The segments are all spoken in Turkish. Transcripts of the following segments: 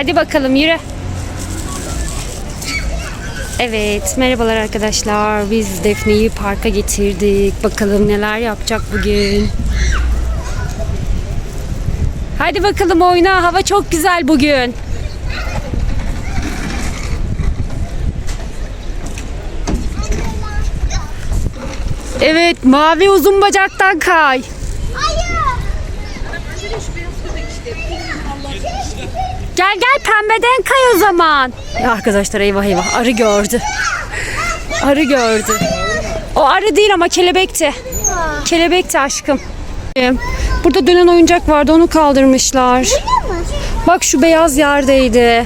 Hadi bakalım yürü. Evet, merhabalar arkadaşlar. Biz Defne'yi parka getirdik. Bakalım neler yapacak bugün. Hadi bakalım oyna. Hava çok güzel bugün. Evet, mavi uzun bacaktan kay. Gel gel pembeden kay o zaman. Ya arkadaşlar eyvah eyvah arı gördü. Arı gördü. O arı değil ama kelebekti. Kelebekti aşkım. Burada dönen oyuncak vardı onu kaldırmışlar. Bak şu beyaz yerdeydi.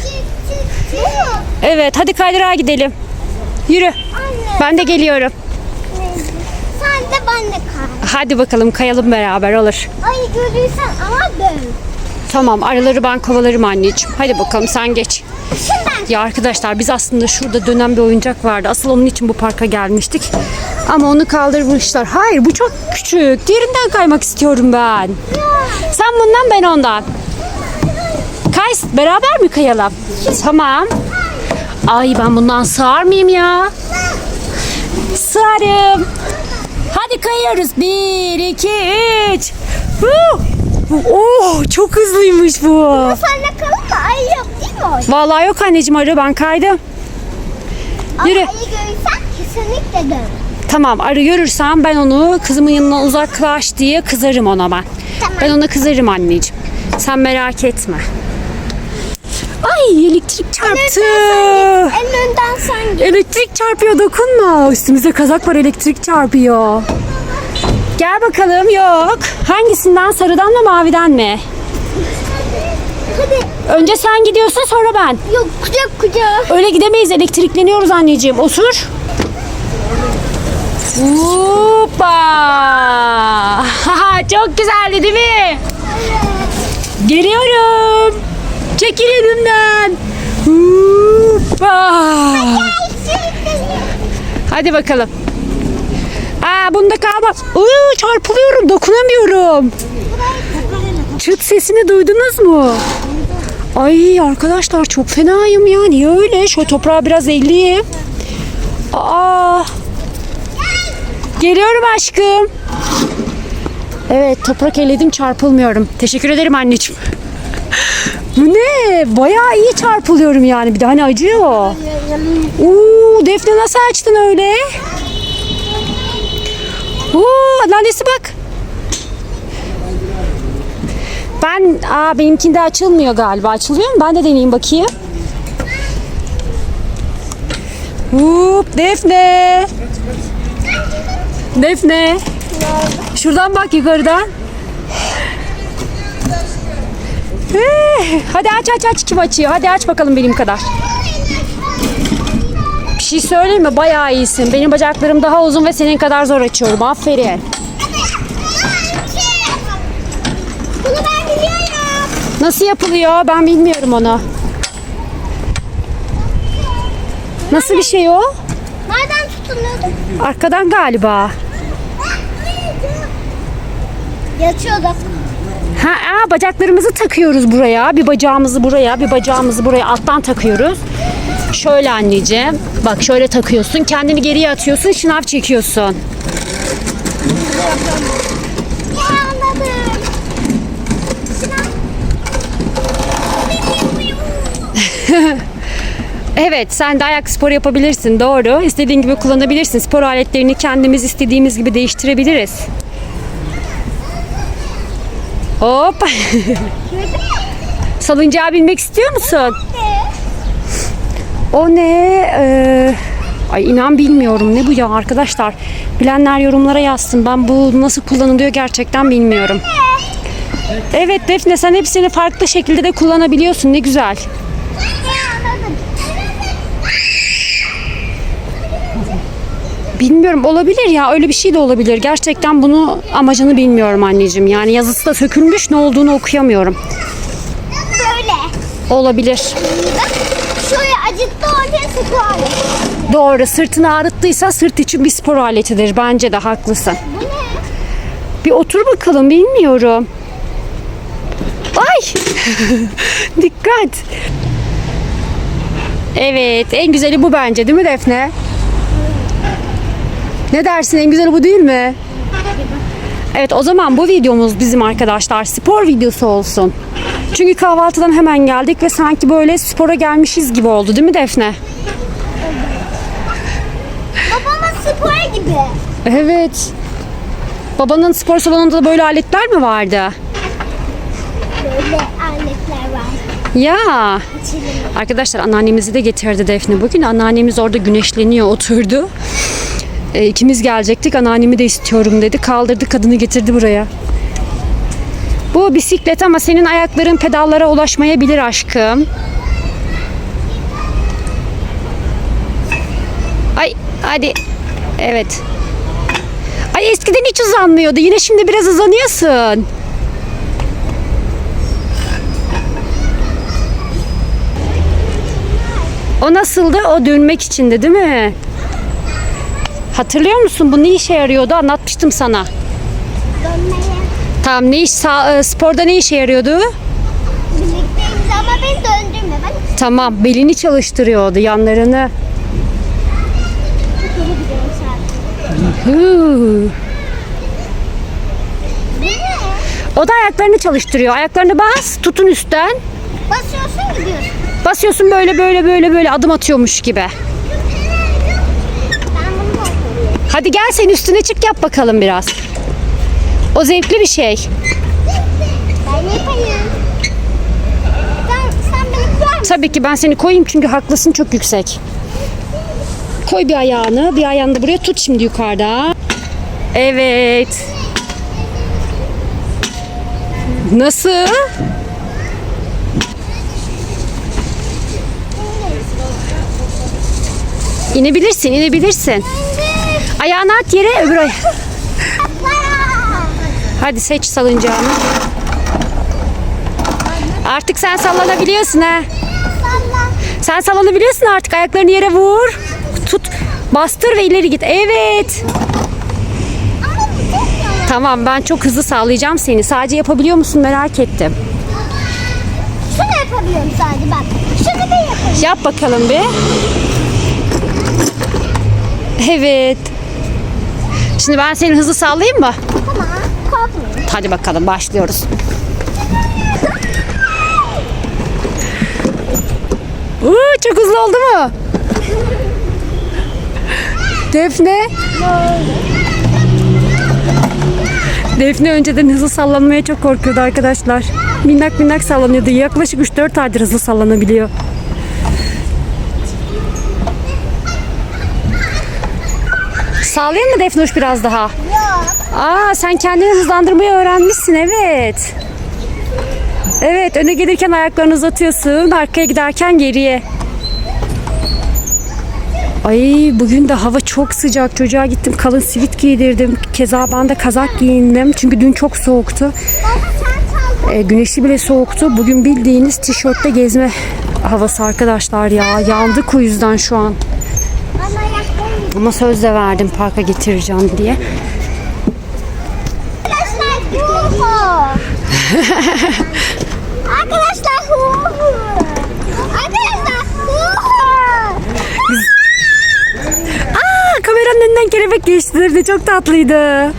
Evet hadi kaydırağa gidelim. Yürü. Ben de geliyorum. Sen de ben de kal. Hadi bakalım kayalım beraber olur. Ay görürsen ama dön. Tamam arıları ben kovalarım anneciğim. Hadi bakalım sen geç. Ya arkadaşlar biz aslında şurada dönen bir oyuncak vardı. Asıl onun için bu parka gelmiştik. Ama onu kaldırmışlar. Hayır bu çok küçük. Diğerinden kaymak istiyorum ben. Sen bundan ben ondan. Kay beraber mi kayalım? Tamam. Ay ben bundan sığar mıyım ya? Sığarım. Hadi kayıyoruz. Bir, iki, üç. Huh! Oh, çok hızlıymış bu. Senle kalın da ay yok değil mi orada? Vallahi yok anneciğim arı ben kaydım. Ama Yürü. ayı görürsen kesinlikle dön. Tamam arı görürsem ben onu kızımın yanına uzaklaş diye kızarım ona ben. Tamam. Ben ona kızarım anneciğim. Sen merak etme. Ay elektrik çarptı. En önden sen git. Elektrik çarpıyor dokunma. Üstümüzde kazak var elektrik çarpıyor. Gel bakalım yok. Hangisinden sarıdan mı maviden mi? Hadi. Önce sen gidiyorsun sonra ben. Yok kucak kucak. Öyle gidemeyiz elektrikleniyoruz anneciğim. Otur. Hoppa. Çok güzeldi değil mi? Geliyorum. Çekil önümden. Hoppa. Hadi bakalım. Aa bunda kalmaz. Uuu çarpılıyorum dokunamıyorum. Çıt sesini duydunuz mu? Ay arkadaşlar çok fenayım ya. Niye öyle? Şöyle toprağa biraz elleyeyim. Aa. Geliyorum aşkım. Evet toprak elledim çarpılmıyorum. Teşekkür ederim anneciğim. Bu ne? Bayağı iyi çarpılıyorum yani. Bir de hani acıyor. Uuu Defne nasıl açtın öyle? Uuu annesi bak. Ben, aa benimkinde açılmıyor galiba. Açılıyor mu? Ben de deneyeyim bakayım. Hop Defne. Defne. Şuradan bak yukarıdan. Hadi aç aç aç kim açıyor? Hadi aç bakalım benim kadar. Şey söyleyeyim mi? Bayağı iyisin. Benim bacaklarım daha uzun ve senin kadar zor açıyorum. Aferin. Bunu ben biliyorum. Nasıl yapılıyor? Ben bilmiyorum onu. Nasıl bir şey o? Nereden tutunuyordu? Arkadan galiba. Yatıyorduk. Ha, aa, bacaklarımızı takıyoruz buraya. Bir bacağımızı buraya, bir bacağımızı buraya alttan takıyoruz. Şöyle anneciğim. Bak şöyle takıyorsun. Kendini geriye atıyorsun. Şınav çekiyorsun. Evet sen de ayak spor yapabilirsin. Doğru. İstediğin gibi kullanabilirsin. Spor aletlerini kendimiz istediğimiz gibi değiştirebiliriz. Hop. Salıncağa binmek istiyor musun? O ne? Ee, ay inan bilmiyorum. Ne bu ya arkadaşlar? Bilenler yorumlara yazsın. Ben bu nasıl kullanılıyor gerçekten bilmiyorum. Evet Defne sen hepsini farklı şekilde de kullanabiliyorsun. Ne güzel. Bilmiyorum olabilir ya öyle bir şey de olabilir. Gerçekten bunu amacını bilmiyorum anneciğim. Yani yazısı da sökülmüş ne olduğunu okuyamıyorum. Böyle. Olabilir. Bak Doğru sırtını ağrıttıysa sırt için bir spor aletidir. Bence de haklısın. Bu ne? Bir otur bakalım bilmiyorum. Ay Dikkat. Evet en güzeli bu bence değil mi Defne? Ne dersin en güzeli bu değil mi? Evet o zaman bu videomuz bizim arkadaşlar spor videosu olsun. Çünkü kahvaltıdan hemen geldik ve sanki böyle spora gelmişiz gibi oldu değil mi Defne? Babama spor gibi. Evet. Babanın spor salonunda da böyle aletler mi vardı? Böyle aletler var. Ya. İçelim. Arkadaşlar anneannemizi de getirdi Defne bugün. Anneannemiz orada güneşleniyor oturdu. E, ikimiz gelecektik. Anneannemi de istiyorum dedi. Kaldırdı kadını getirdi buraya. Bu bisiklet ama senin ayakların pedallara ulaşmayabilir aşkım. Ay hadi. Evet. Ay eskiden hiç uzanmıyordu. Yine şimdi biraz uzanıyorsun. O nasıldı? O dönmek içindi değil mi? Hatırlıyor musun? Bu ne işe yarıyordu? Anlatmıştım sana. Dönmeye. Tamam ne iş sa- e, sporda ne işe yarıyordu? Birlikteyiz ama beni döndürme. Ben Tamam belini çalıştırıyordu yanlarını. geri gidiyorum sadece. Huu. O da ayaklarını çalıştırıyor. Ayaklarını bas, tutun üstten. Basıyorsun gidiyorsun. Basıyorsun böyle böyle böyle böyle adım atıyormuş gibi. Hadi gel sen üstüne çık yap bakalım biraz. O zevkli bir şey. Ben yapayım. Sen, sen beni koyar mısın? Tabii ki ben seni koyayım çünkü haklısın çok yüksek. Koy bir ayağını. Bir ayağını da buraya tut şimdi yukarıda. Evet. Nasıl? İnebilirsin, inebilirsin. Ayağını at yere, öbür ay. Hadi seç salıncağını. Artık sen sallanabiliyorsun ha. Sen sallanabiliyorsun artık. Ayaklarını yere vur. Bastır ve ileri git. Evet. Tamam ben çok hızlı sağlayacağım seni. Sadece yapabiliyor musun merak ettim. Şunu yapabiliyorum sadece bak. Şunu bir yapayım. Yap bakalım bir. Evet. Şimdi ben seni hızlı sağlayayım mı? Tamam. Korkmuyorum. Hadi bakalım başlıyoruz. Uuu, çok hızlı oldu mu? Defne. Defne önceden hızlı sallanmaya çok korkuyordu arkadaşlar. Minnak minnak sallanıyordu. Yaklaşık 3-4 aydır hızlı sallanabiliyor. Sağlayayım mı Defnoş biraz daha? Yok. Aa sen kendini hızlandırmayı öğrenmişsin evet. Evet öne gelirken ayaklarını uzatıyorsun. Arkaya giderken geriye. Ay bugün de hava çok sıcak. Çocuğa gittim kalın sivit giydirdim. Keza ben de kazak giyindim. Çünkü dün çok soğuktu. E, güneşi bile soğuktu. Bugün bildiğiniz tişörtte gezme havası arkadaşlar ya. Yandık o yüzden şu an. Ama söz de verdim parka getireceğim diye. Arkadaşlar hu hu. Arkadaşlar hu hu. Arkadaşlar hu hu. Aa, kameranın önünden kelebek geçti. Çok tatlıydı.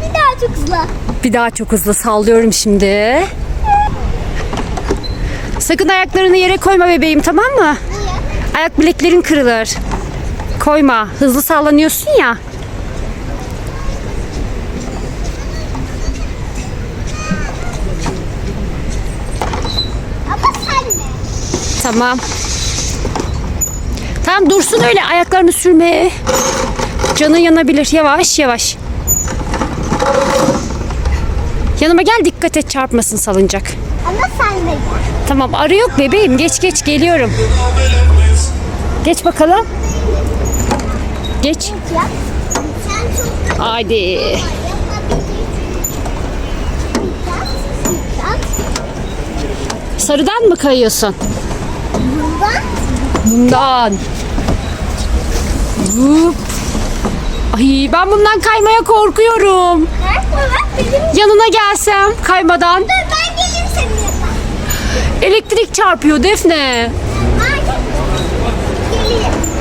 Bir daha çok hızlı. Bir daha çok hızlı sallıyorum şimdi. Sakın ayaklarını yere koyma bebeğim tamam mı? Niye? Ayak bileklerin kırılır. Koyma. Hızlı sallanıyorsun ya. Ama sen de. Tamam. Tamam dursun öyle ayaklarını sürme. Canın yanabilir. Yavaş yavaş. Yanıma gel dikkat et çarpmasın salıncak. Ama sen de. Tamam arı yok bebeğim. Geç geç geliyorum. Geç bakalım. Geç. Yap. Sen çok Hadi. Sarıdan mı kayıyorsun? Buradan. Bundan. Hop. Ay ben bundan kaymaya korkuyorum. Benim. Yanına gelsem kaymadan. Dur ben geleyim senin yanına. Elektrik çarpıyor Defne.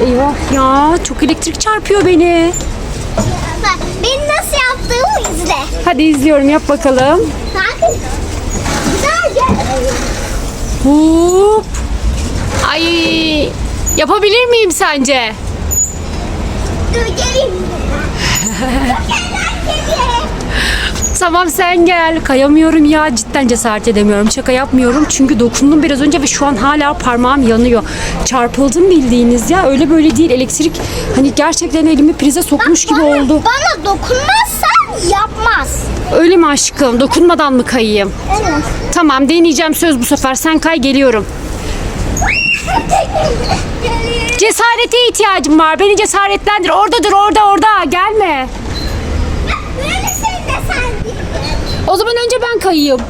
Eyvah ya çok elektrik çarpıyor beni. Bak benim nasıl yaptığımı izle. Hadi izliyorum yap bakalım. Bakın. Hop. Ay yapabilir miyim sence? Dur geleyim. Tamam sen gel. Kayamıyorum ya cidden cesaret edemiyorum. Şaka yapmıyorum çünkü dokundum biraz önce ve şu an hala parmağım yanıyor. Çarpıldım bildiğiniz ya öyle böyle değil. Elektrik hani gerçekten elimi prize sokmuş gibi Bana- oldu. Bana dokunmazsan yapmaz. Öyle mi aşkım? Dokunmadan mı kayayım? Evet. Tamam deneyeceğim söz bu sefer. Sen kay geliyorum. Cesarete ihtiyacım var. Beni cesaretlendir. Orada dur orada orada. Gelme. O zaman önce ben kayayım.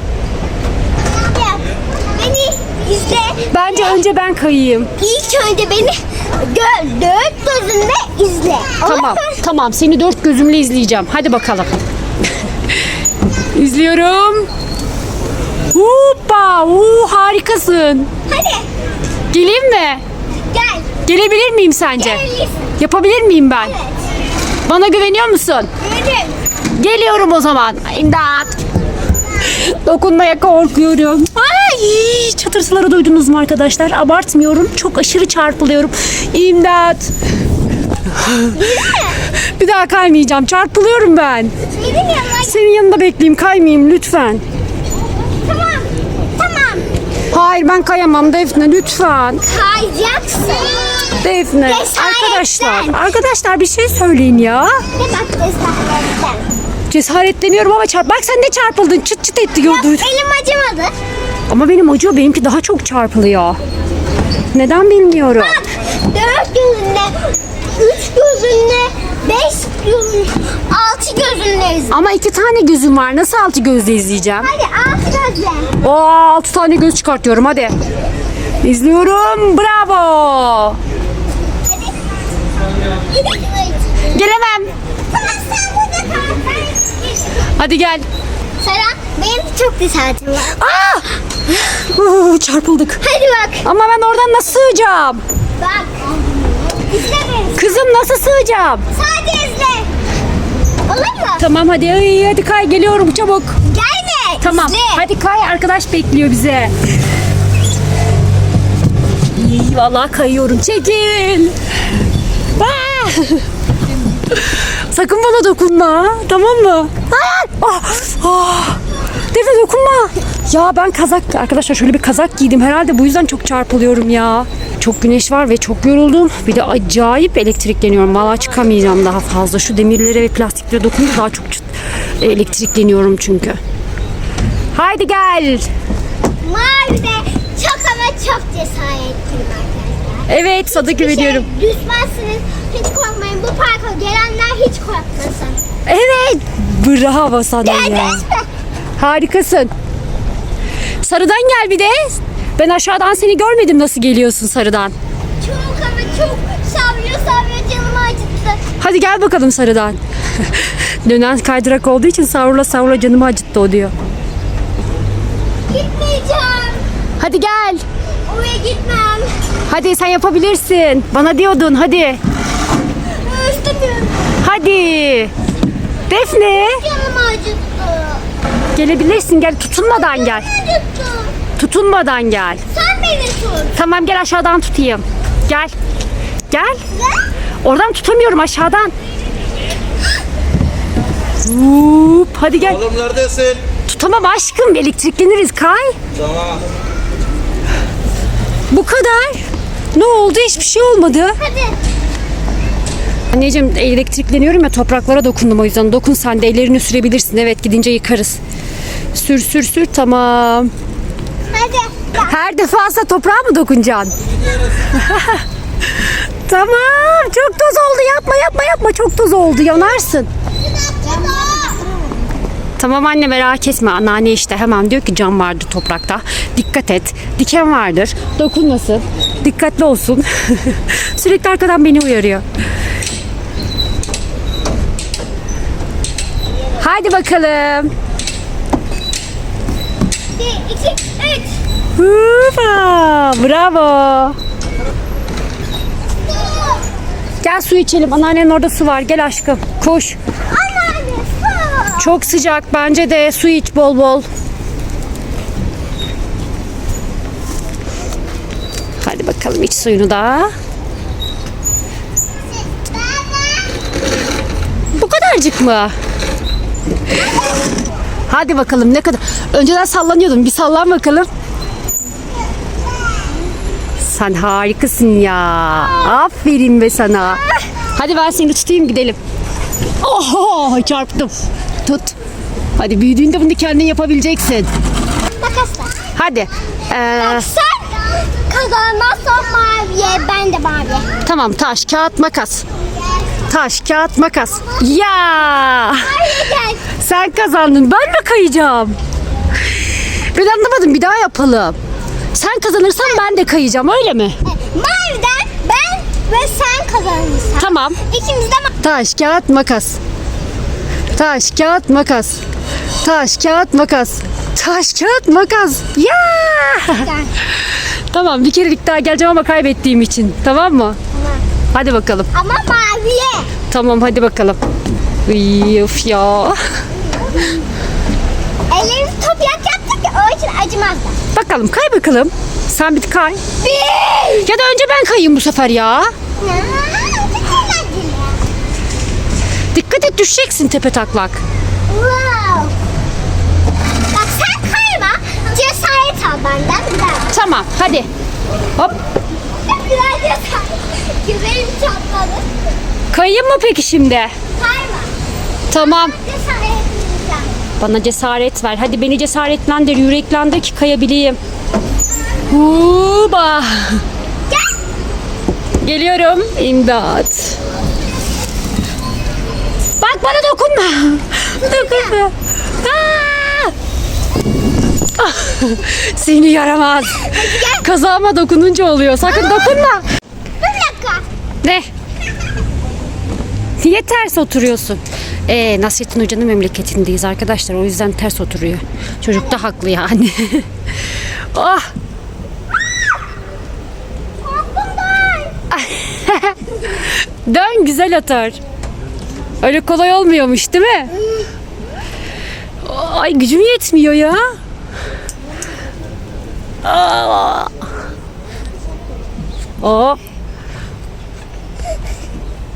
Beni izle. Bence önce ben kayayım. İlk önce beni gö dört gözünle izle. Tamam. Tamam. Seni dört gözümle izleyeceğim. Hadi bakalım. İzliyorum. Hoppa. Oo, harikasın. Hadi Geleyim mi? gel. Gelebilir miyim sence? Gelirsin. Yapabilir miyim ben? Evet. Bana güveniyor musun? Yürü. Geliyorum o zaman. İmdat. Dokunmaya korkuyorum. Ay, çatırtıları duydunuz mu arkadaşlar? Abartmıyorum. Çok aşırı çarpılıyorum. İmdat. Bir daha kaymayacağım. Çarpılıyorum ben. Yanıma Senin yanında bekleyeyim. Kaymayayım lütfen. Tamam. Hayır ben kayamam Defne lütfen. Kayacaksın. Defne. Cesaretten. Arkadaşlar. Arkadaşlar bir şey söyleyin ya. Ne bak cesaretten. Cesaretleniyorum ama çarp. Bak sen de çarpıldın. Çıt çıt etti Bak gördün. elim acımadı. Ama benim acıyor. Benimki daha çok çarpılıyor. Neden bilmiyorum. Bak dört gözünle, üç gözünle, beş gözünle, altı gözünle izle. Ama iki tane gözüm var. Nasıl altı gözle izleyeceğim? Hadi altı gözle. Oo, altı tane göz çıkartıyorum. Hadi. İzliyorum. Bravo. Hadi. Gelemem. Tamam sen burada kal. Ben geçiyorum. Hadi gel. Serap benim çok cesaretim var. Aa! Oo, çarpıldık. Hadi bak. Ama ben oradan nasıl sığacağım? Bak. İzle. Kızım nasıl sığacağım? Sadece izle. Olur mu? Tamam hadi. Ay, hadi kay. Geliyorum çabuk. Gelme. Tamam. İzle. Hadi kay. Arkadaş bekliyor bize. İyi, vallahi kayıyorum. Çekil. Aa! Sakın bana dokunma. Tamam mı? Ah! Ah! Defne dokunma. Ya ben kazak arkadaşlar şöyle bir kazak giydim. Herhalde bu yüzden çok çarpılıyorum ya. Çok güneş var ve çok yoruldum. Bir de acayip elektrikleniyorum. Valla çıkamayacağım daha fazla. Şu demirlere ve plastiklere dokununca daha çok çıt- elektrikleniyorum çünkü. Haydi gel. Mavide çok ama çok cesaretliyim arkadaşlar. Evet sana Hiçbir güveniyorum. Şey düşmezsiniz. Hiç korkmayın. Bu parka gelenler hiç korkmasın. Evet. Bravo sana ya. Geldiniz mi? Harikasın. Sarıdan gel bir de. Ben aşağıdan seni görmedim nasıl geliyorsun sarıdan. Çok ama çok savrıyor savrıyor canımı acıttı. Hadi gel bakalım sarıdan. Dönen kaydırak olduğu için savrula savrula canımı acıttı o diyor. Gitmeyeceğim. Hadi gel. Oraya gitmem. Hadi sen yapabilirsin. Bana diyordun hadi. İstemiyorum. Hadi. Defne. Canımı acıttı. Gelebilirsin gel tutunmadan gel. Tutunmadan gel. Sen beni tut. Tamam gel aşağıdan tutayım. Gel. Gel. Oradan tutamıyorum aşağıdan. Hup, hadi gel. Oğlum neredesin? Tutamam aşkım elektrikleniriz kay. Tamam. Bu kadar. Ne oldu hiçbir şey olmadı. Hadi. Anneciğim elektrikleniyorum ya topraklara dokundum o yüzden. Dokun sen de ellerini sürebilirsin. Evet gidince yıkarız. Sür sür sür tamam. Hadi. Her defasında toprağa mı dokunacaksın? tamam çok toz oldu yapma yapma yapma çok toz oldu yanarsın. Tamam anne merak etme anneanne işte hemen diyor ki cam vardı toprakta. Dikkat et diken vardır dokunmasın dikkatli olsun. Sürekli arkadan beni uyarıyor. Hadi bakalım. Bir, iki, üç. Hoppa, bravo. Gel su içelim. Anneannenin orada su var. Gel aşkım. Koş. Anneanne su. Çok sıcak. Bence de su iç bol bol. Hadi bakalım iç suyunu da. Bu kadarcık mı? Hadi bakalım ne kadar. Önceden sallanıyordum. Bir sallan bakalım. Sen harikasın ya. Aferin be sana. Hadi ben seni tutayım gidelim. Oho çarptım. Tut. Hadi büyüdüğünde bunu kendin yapabileceksin. Makasla. Hadi. Ee, Sen kazanmazsan maviye, ben de maviye. tamam taş, kağıt, makas. Taş, kağıt, makas. Ya! Sen kazandın. Ben mi kayacağım? Ben anlamadım. Bir daha yapalım. Sen kazanırsan ben de kayacağım. Öyle mi? Maviden ben ve sen kazanırsan. Tamam. İkimiz de ma- Taş, kağıt, makas. Taş, kağıt, makas. Taş, kağıt, makas. Taş, kağıt, makas. Ya! Tamam bir kerelik daha geleceğim ama kaybettiğim için. Tamam mı? Hadi bakalım. Ama maviye. Tamam hadi bakalım. Iy, of ya. Ellerimizi toprak yaptık ya o için acımazlar. Bakalım kay bakalım. Sen bir kay. Bir. Ya da önce ben kayayım bu sefer ya. Dikkat et düşeceksin tepe taklak. Wow. Bak sen kayma. Cesaret al benden. Tamam hadi. Hop. Cesaret. Güzelim çatladı. Kayayım mı peki şimdi? Kayma. Tamam. Cesaret. Bana cesaret ver. Hadi beni cesaretlendir, yüreklendir ki kayabileyim. Huba. Gel. Geliyorum. İmdat. Bak bana dokunma. dokunma. Seni yaramaz. Kazağıma dokununca oluyor. Sakın dokunma. Bir dakika. Ne? Niye ters oturuyorsun? Ee, Nasrettin Hoca'nın memleketindeyiz arkadaşlar. O yüzden ters oturuyor. Çocuk da haklı yani. oh, dön güzel atar. Öyle kolay olmuyormuş değil mi? Ay gücüm yetmiyor ya. Aa. Hop.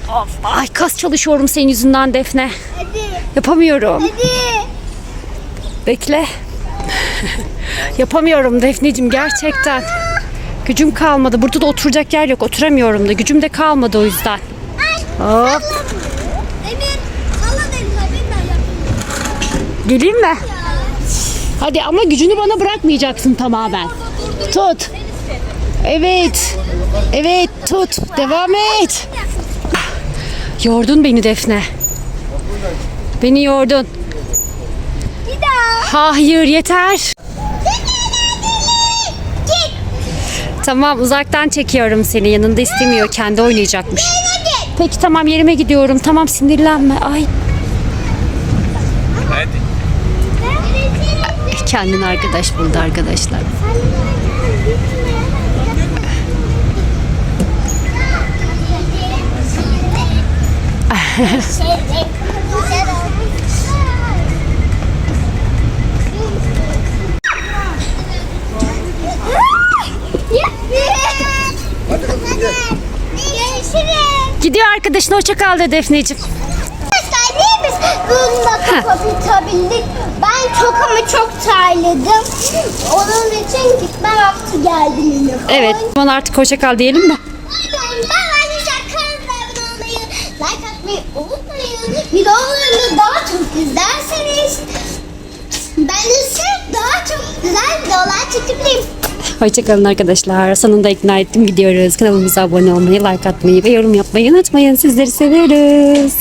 Of, ay kas çalışıyorum senin yüzünden Defne. Hadi. Yapamıyorum. Hadi. Bekle. Yapamıyorum Defneciğim gerçekten. Gücüm kalmadı. Burada da oturacak yer yok. Oturamıyorum da. Gücüm de kalmadı o yüzden. Hop. Emir. Ben yapayım. Geleyim mi? Hadi ama gücünü bana bırakmayacaksın tamamen. Tut. Evet. Evet tut. Devam et. Yordun beni Defne. Beni yordun. Hayır yeter. Tamam uzaktan çekiyorum seni. Yanında istemiyor. Kendi oynayacakmış. Peki tamam yerime gidiyorum. Tamam sinirlenme. Ay Hadi. kendin arkadaş buldu arkadaşlar. Gidiyor arkadaşına hoşça kal de Defneciğim. Biz bunu da kapatabildik? Ben çok ama çok terledim. Onun için gitme vakti geldi benim. Evet. Bana artık hoşça kal diyelim? Ben olmayı, like atmayı unutmayın. Videolarını daha çok izlerseniz ben de size daha çok güzel videolar çekebilirim. Hoşçakalın arkadaşlar. Sonunda ikna ettim gidiyoruz. Kanalımıza abone olmayı, like atmayı ve yorum yapmayı unutmayın. Sizleri seviyoruz.